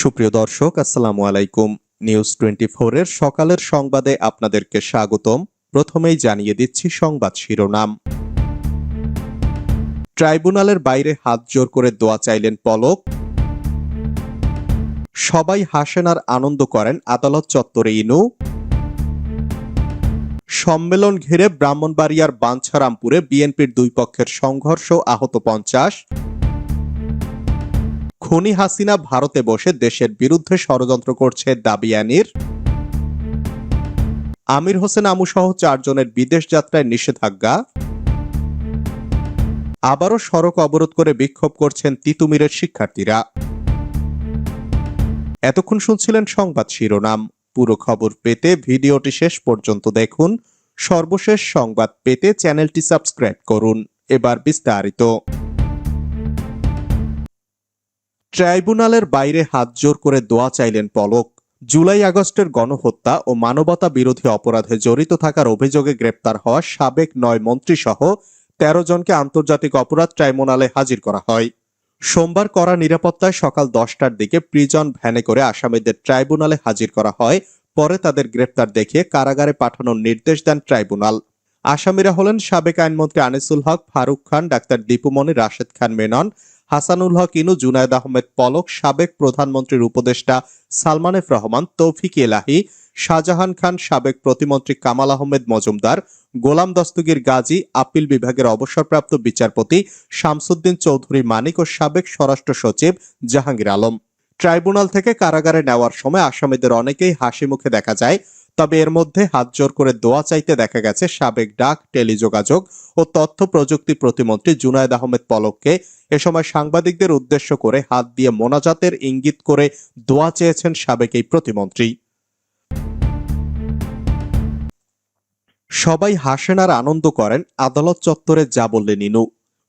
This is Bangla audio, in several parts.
সুপ্রিয় দর্শক, আসসালামু আলাইকুম। নিউজ টোয়েন্টি এর সকালের সংবাদে আপনাদেরকে স্বাগতম। প্রথমেই জানিয়ে দিচ্ছি সংবাদ শিরোনাম। ট্রাইব্যুনালের বাইরে হাত জোর করে দোয়া চাইলেন পলক। সবাই হাসেন আর আনন্দ করেন আদালত চত্বরে ইনু। সম্মেলন ঘিরে ব্রাহ্মণবাড়িয়ার বাঞ্ছারামপুরে বিএনপির দুই পক্ষের সংঘর্ষ আহত পঞ্চাশ। খনি হাসিনা ভারতে বসে দেশের বিরুদ্ধে ষড়যন্ত্র করছে দাবি আনির। আমির হোসেন আমু সহ চারজনের বিদেশ যাত্রায় নিষেধাজ্ঞা। আবারও সড়ক অবরোধ করে বিক্ষোভ করছেন তিতুমিরের শিক্ষার্থীরা। এতক্ষণ শুনছিলেন সংবাদ শিরোনাম। পুরো খবর পেতে ভিডিওটি শেষ পর্যন্ত দেখুন। সর্বশেষ সংবাদ পেতে চ্যানেলটি সাবস্ক্রাইব করুন। এবার বিস্তারিত। ট্রাইব্যুনালের বাইরে হাত জোর করে দোয়া চাইলেন পলক। জুলাই আগস্টের গণহত্যা ও মানবতা বিরোধী অপরাধে জড়িত থাকার অভিযোগে গ্রেপ্তার হওয়া সাবেক নয় মন্ত্রী সহ তেরো জনকে আন্তর্জাতিক অপরাধ ট্রাইব্যুনালে হাজির করা হয়। সোমবার করা নিরাপত্তায় সকাল দশটার দিকে প্রিজন ভ্যানে করে আসামিদের ট্রাইব্যুনালে হাজির করা হয়, পরে তাদের গ্রেপ্তার দেখিয়ে কারাগারে পাঠানোর নির্দেশ দেন ট্রাইব্যুনাল। আসামিরা হলেন সাবেক আইনমন্ত্রী আনিসুল হক, ফারুক খান, ডাক্তার দীপুমণি রাশেদ খান মেনন হাসানুল হক ইনু, জুনায়দ আহমেদ পলক, সাবেক প্রধানমন্ত্রীর উপদেষ্টা সালমান এফ রহমান, তৌফিক এলাহি, শাহজাহান খান, সাবেক প্রতিমন্ত্রী কামাল আহমেদ মজুমদার, গোলাম দস্তগীর গাজী, আপিল বিভাগের অবসরপ্রাপ্ত বিচারপতি শামসুদ্দিন চৌধুরী মানিক ও সাবেক স্বরাষ্ট্র সচিব জাহাঙ্গীর আলম। ট্রাইব্যুনাল থেকে কারাগারে নেওয়ার সময় আসামিদের অনেকেই হাসি মুখে দেখা যায় তবে এর মধ্যে হাত জোর করে দোয়া চাইতে দেখা গেছে সাবেক ডাক, টেলিযোগাযোগ ও তথ্য প্রযুক্তি প্রতিমন্ত্রী জুনায়দ আহমেদ পলককে। এ সময় সাংবাদিকদের উদ্দেশ্য করে হাত দিয়ে মোনাজাতের ইঙ্গিত করে দোয়া চেয়েছেন সাবেক এই প্রতিমন্ত্রী। সবাই হাসেন আর আনন্দ করেন আদালত চত্বরে যা বললেন ইনু।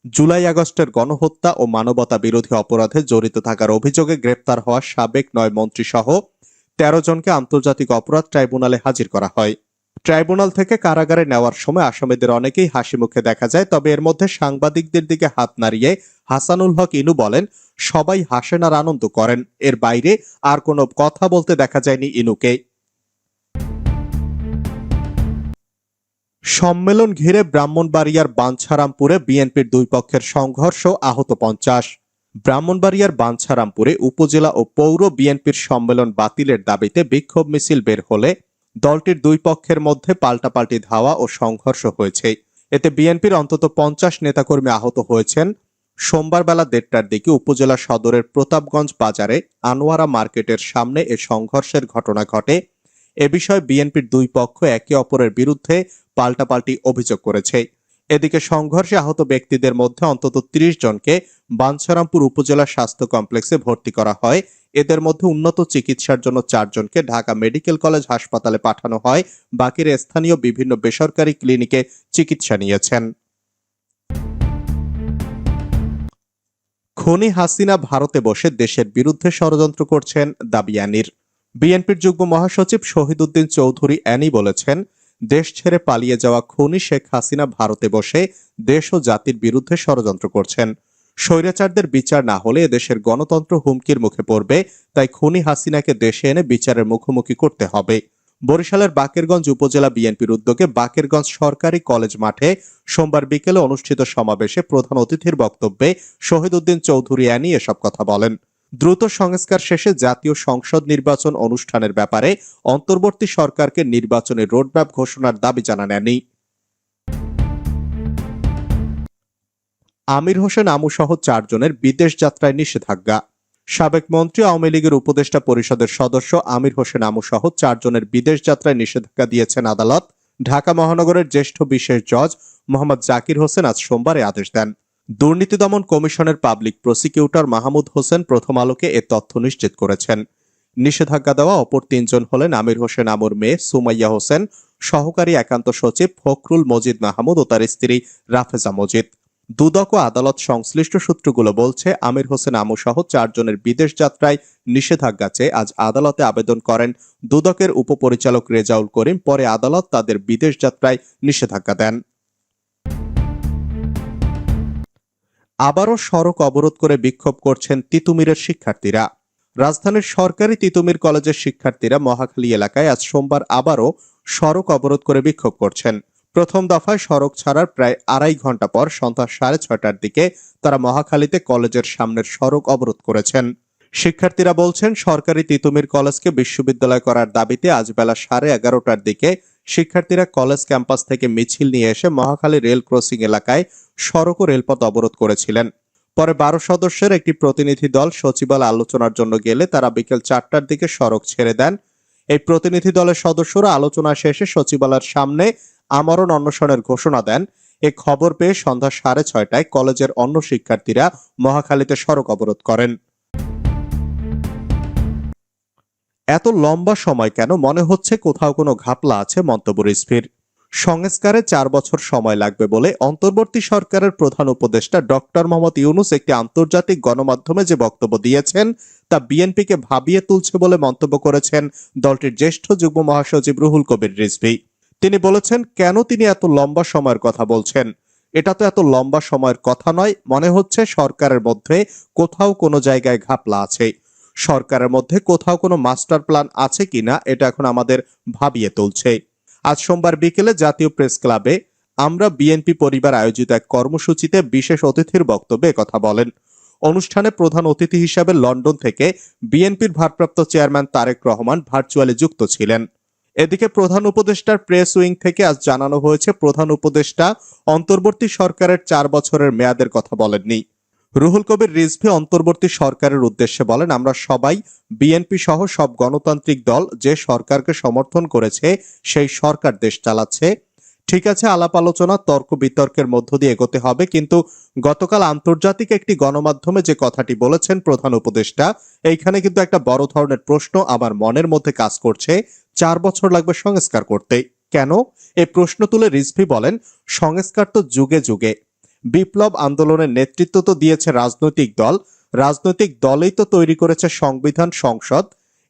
জুলাই আগস্টের গণহত্যা ও মানবতা বিরোধী অপরাধে জড়িত থাকার অভিযোগে গ্রেপ্তার হওয়া সাবেক নয় মন্ত্রী সহ তেরো জনকে আন্তর্জাতিক অপরাধ ট্রাইব্যুনালে হাজির করা হয়। ট্রাইব্যুনাল থেকে কারাগারে নেওয়ার সময় আসামিদের অনেকেই হাসি মুখে দেখা যায়, তবে এর মধ্যে সাংবাদিকদের দিকে হাত নাড়িয়ে হাসানুল হক ইনু বলেন, সবাই হাসেন আর আনন্দ করেন, এর বাইরে আর কোনো কথা বলতে দেখা যায়নি ইনুকে। সম্মেলন ঘিরে ব্রাহ্মণবাড়িয়ার বাঞ্ছারামপুরে বিএনপির দুই পক্ষের সংঘর্ষ আহত পঞ্চাশ। ব্রাহ্মণবাড়িয়ার বাঞ্ছারামপুরে উপজেলা ও পৌর বিএনপির সম্মেলন বাতিলের দাবিতে বিক্ষোভ মিছিল বের হলে দলটির দুই পক্ষের মধ্যে পাল্টাপাল্টি ধাওয়া ও সংঘর্ষ হয়েছে। এতে বিএনপির অন্তত পঞ্চাশ নেতাকর্মী আহত হয়েছেন। সোমবার বেলা দেড়টার দিকে উপজেলা সদরের প্রতাপগঞ্জ বাজারে আনোয়ারা মার্কেটের সামনে এ সংঘর্ষের ঘটনা ঘটে। এ বিষয়ে বিএনপির দুই পক্ষ একে অপরের বিরুদ্ধে পাল্টাপাল্টি অভিযোগ করেছে। এদিকে সংঘর্ষে আহত ব্যক্তিদের মধ্যে অন্তত ত্রিশ জনকে বাঞ্ছারামপুর উপজেলা স্বাস্থ্য কমপ্লেক্সে ভর্তি করা হয়। এদের মধ্যে উন্নত চিকিৎসার জন্য চারজনকে ঢাকা মেডিকেল কলেজ হাসপাতালে পাঠানো হয়। বাকিরা স্থানীয় বিভিন্ন বেসরকারি ক্লিনিকে চিকিৎসা নিয়েছেন। খনি হাসিনা ভারতে বসে দেশের বিরুদ্ধে ষড়যন্ত্র করছেন দাবিয়ানির। বিএনপির যুগ্ম মহাসচিব শহীদুদ্দিন চৌধুরী অ্যানি বলেছেন দেশ ছেড়ে পালিয়ে যাওয়া খুনি শেখ হাসিনা ভারতে বসে দেশ ও জাতির বিরুদ্ধে ষড়যন্ত্র করছেন। স্বৈরাচারদের বিচার না হলে এদেশের গণতন্ত্র হুমকির মুখে পড়বে, তাই খুনি হাসিনাকে দেশে এনে বিচারের মুখোমুখি করতে হবে। বরিশালের বাকেরগঞ্জ উপজেলা বিএনপির উদ্যোগে বাকেরগঞ্জ সরকারি কলেজ মাঠে সোমবার বিকেলে অনুষ্ঠিত সমাবেশে প্রধান অতিথির বক্তব্যে শহীদুদ্দিন চৌধুরী অ্যানি এসব কথা বলেন। দ্রুত সংস্কার শেষে জাতীয় সংসদ নির্বাচন অনুষ্ঠানের ব্যাপারে অন্তর্বর্তী সরকারকে নির্বাচনের রোডম্যাপ ঘোষণার দাবি জানান অ্যানি আমির হোসেন আমু সহ চারজনের বিদেশ যাত্রায় নিষেধাজ্ঞা। সাবেক মন্ত্রী আওয়ামী লীগের উপদেষ্টা পরিষদের সদস্য আমির হোসেন আমু সহ চারজনের বিদেশ যাত্রায় নিষেধাজ্ঞা দিয়েছেন আদালত। ঢাকা মহানগরের জ্যেষ্ঠ বিশেষ জজ মোহাম্মদ জাকির হোসেন আজ সোমবারে আদেশ দেন। দুর্নীতি দমন কমিশনের পাবলিক প্রসিকিউটর মাহমুদ হোসেন প্রথম আলোকে এ তথ্য নিশ্চিত করেছেন। নিষেধাজ্ঞা দেওয়া অপর তিনজন হলেন আমির হোসেন আমুর মেয়ে সুমাইয়া হোসেন, সহকারী একান্ত সচিব ফখরুল মজিদ মাহমুদ ও তার স্ত্রী রাফেজা মজিদ। দুদক ও আদালত সংশ্লিষ্ট সূত্রগুলো বলছে, আমির হোসেন আমু সহ চারজনের বিদেশ যাত্রায় নিষেধাজ্ঞা চেয়ে আজ আদালতে আবেদন করেন। দুদকের উপপরিচালক রেজাউল করিম পরে আদালত তাদের বিদেশ যাত্রায় নিষেধাজ্ঞা দেন। আবারও সড়ক অবরোধ করে বিক্ষোভ করছেন তিতুমিরের শিক্ষার্থীরা। রাজধানীর সরকারি তিতুমির কলেজের শিক্ষার্থীরা মহাখালী এলাকায় আজ সোমবার আবারও সড়ক অবরোধ করে বিক্ষোভ করছেন। প্রথম দফায় সড়ক ছাড়ার প্রায় আড়াই ঘণ্টা পর সন্ধ্যা সাড়ে ছয়টার দিকে তারা মহাখালীতে কলেজের সামনের সড়ক অবরোধ করেছেন। শিক্ষার্থীরা বলছেন, সরকারি তিতুমির কলেজকে বিশ্ববিদ্যালয় করার দাবিতে আজ বেলা সাড়ে এগারোটার দিকে শিক্ষার্থীরা কলেজ ক্যাম্পাস থেকে মিছিল নিয়ে এসে মহাখালী রেল ক্রসিং এলাকায় সড়ক ও রেলপথ অবরোধ করেছিলেন। পরে বারো সদস্যের একটি প্রতিনিধি দল সচিবালয় আলোচনার জন্য গেলে তারা বিকেল চারটার দিকে সড়ক ছেড়ে দেন। এই প্রতিনিধি দলের সদস্যরা আলোচনা শেষে সচিবালয়ের সামনে আমরণ অন্বেষণের ঘোষণা দেন। এ খবর পেয়ে সন্ধ্যা সাড়ে ছয়টায় কলেজের অন্য শিক্ষার্থীরা মহাখালীতে সড়ক অবরোধ করেন। এত লম্বা সময় কেন? মনে হচ্ছে কোথাও কোনো ঘাপলা আছে, মন্তব্য রিসভির সংস্কারে চার বছর সময় লাগবে বলে অন্তর্বর্তী সরকারের প্রধান উপদেষ্টা ডক্টর মোহাম্মদ ইউনুস একটি আন্তর্জাতিক গণমাধ্যমে যে বক্তব্য দিয়েছেন তা বিএনপিকে ভাবিয়ে তুলছে বলে মন্তব্য করেছেন দলটির জ্যেষ্ঠ যুগ্ম মহাসচিব রুহুল কবির রিজভি। তিনি বলেছেন, কেন তিনি এত লম্বা সময়ের কথা বলছেন? এটা তো এত লম্বা সময়ের কথা নয়। মনে হচ্ছে সরকারের মধ্যে কোথাও কোনো জায়গায় ঘাপলা আছে। সরকারের মধ্যে কোথাও কোনো মাস্টার প্ল্যান আছে কিনা, এটা এখন আমাদের ভাবিয়ে তুলছে। আজ সোমবার বিকেলে জাতীয় প্রেস ক্লাবে আমরা বিএনপি পরিবার আয়োজিত এক কর্মসূচিতে বিশেষ অতিথির বক্তব্যে কথা বলেন। অনুষ্ঠানে প্রধান অতিথি হিসাবে লন্ডন থেকে বিএনপির ভারপ্রাপ্ত চেয়ারম্যান তারেক রহমান ভার্চুয়ালি যুক্ত ছিলেন। এদিকে প্রধান উপদেষ্টার প্রেস উইং থেকে আজ জানানো হয়েছে, প্রধান উপদেষ্টা অন্তর্বর্তী সরকারের চার বছরের মেয়াদের কথা বলেননি। রুহুল কবির রিজভি অন্তর্বর্তী সরকারের উদ্দেশ্যে বলেন, আমরা সবাই বিএনপি সহ সব গণতান্ত্রিক দল যে সরকারকে সমর্থন করেছে, সেই সরকার দেশ চালাচ্ছে। ঠিক আছে, আলাপ আলোচনা, তর্ক বিতর্কের মধ্য দিয়ে এগোতে হবে, কিন্তু গতকাল আন্তর্জাতিক একটি গণমাধ্যমে যে কথাটি বলেছেন প্রধান উপদেষ্টা, এইখানে কিন্তু একটা বড় ধরনের প্রশ্ন আমার মনের মধ্যে কাজ করছে। চার বছর লাগবে সংস্কার করতে। কেন? এ প্রশ্ন তুলে রিজভি বলেন, সংস্কার তো যুগে যুগে। বিপ্লব আন্দোলনের নেতৃত্ব তো দিয়েছে রাজনৈতিক দল। রাজনৈতিক দলেই তো তৈরি করেছে সংবিধান সংসদ।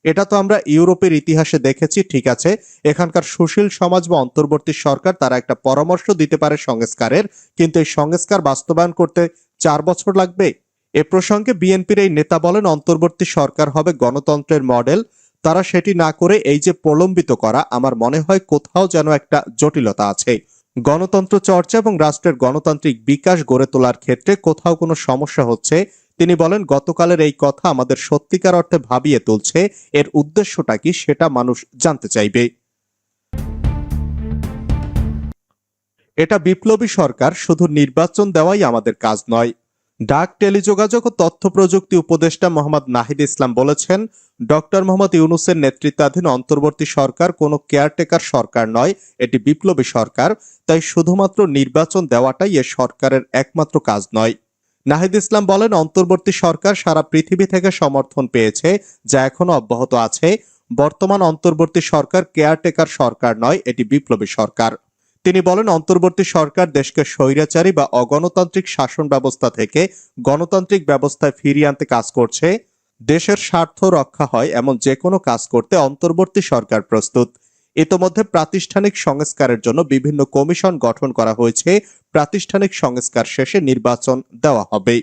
এটা তো আমরা ইউরোপের ইতিহাসে দেখেছি, ঠিক আছে। এখানকার সুশীল সমাজ বা অন্তর্বর্তী সরকার তারা একটা পরামর্শ দিতে পারে সংস্কারের, কিন্তু এই সংস্কার বাস্তবায়ন করতে চার বছর লাগবে। এ প্রসঙ্গে বিএনপির এই নেতা বলেন, অন্তর্বর্তী সরকার হবে গণতন্ত্রের মডেল। তারা সেটি না করে এই যে প্রলম্বিত করা, আমার মনে হয় কোথাও যেন একটা জটিলতা আছে। গণতন্ত্র চর্চা এবং রাষ্ট্রের গণতান্ত্রিক বিকাশ গড়ে তোলার ক্ষেত্রে কোথাও কোনো সমস্যা হচ্ছে? তিনি বলেন, গতকালের এই কথা আমাদের সত্যিকার অর্থে ভাবিয়ে তুলছে। এর উদ্দেশ্যটা কি সেটা মানুষ জানতে চাইবে। এটা বিপ্লবী সরকার, শুধু নির্বাচন দেওয়াই আমাদের কাজ নয়। ডাক টেলিযোগাযোগ ও তথ্য প্রযুক্তি উপদেষ্টা মোহাম্মদ নাহিদ ইসলাম বলেছেন, ডক্টর মোহাম্মদ ইউনুসের নেতৃত্বাধীন অন্তর্বর্তী সরকার কোনো কেয়ারটেকার সরকার নয়, এটি বিপ্লবী সরকার, তাই শুধুমাত্র নির্বাচন দেওয়াটাই এ সরকারের একমাত্র কাজ নয়। নাহিদ ইসলাম বলেন, অন্তর্বর্তী সরকার সারা পৃথিবী থেকে সমর্থন পেয়েছে, যা এখনও অব্যাহত আছে। বর্তমান অন্তর্বর্তী সরকার কেয়ারটেকার সরকার নয়, এটি বিপ্লবী সরকার। তিনি বলেন, অন্তর্বর্তী সরকার দেশকে স্বৈরাচারী বা অগণতান্ত্রিক শাসন ব্যবস্থা থেকে গণতান্ত্রিক ব্যবস্থায় ফিরিয়ে আনতে কাজ করছে। দেশের স্বার্থ রক্ষা হয় এমন যে কোনো কাজ করতে অন্তর্বর্তী সরকার প্রস্তুত। ইতোমধ্যে প্রাতিষ্ঠানিক সংস্কারের জন্য বিভিন্ন কমিশন গঠন করা হয়েছে। প্রাতিষ্ঠানিক সংস্কার শেষে নির্বাচন দেওয়া হবে।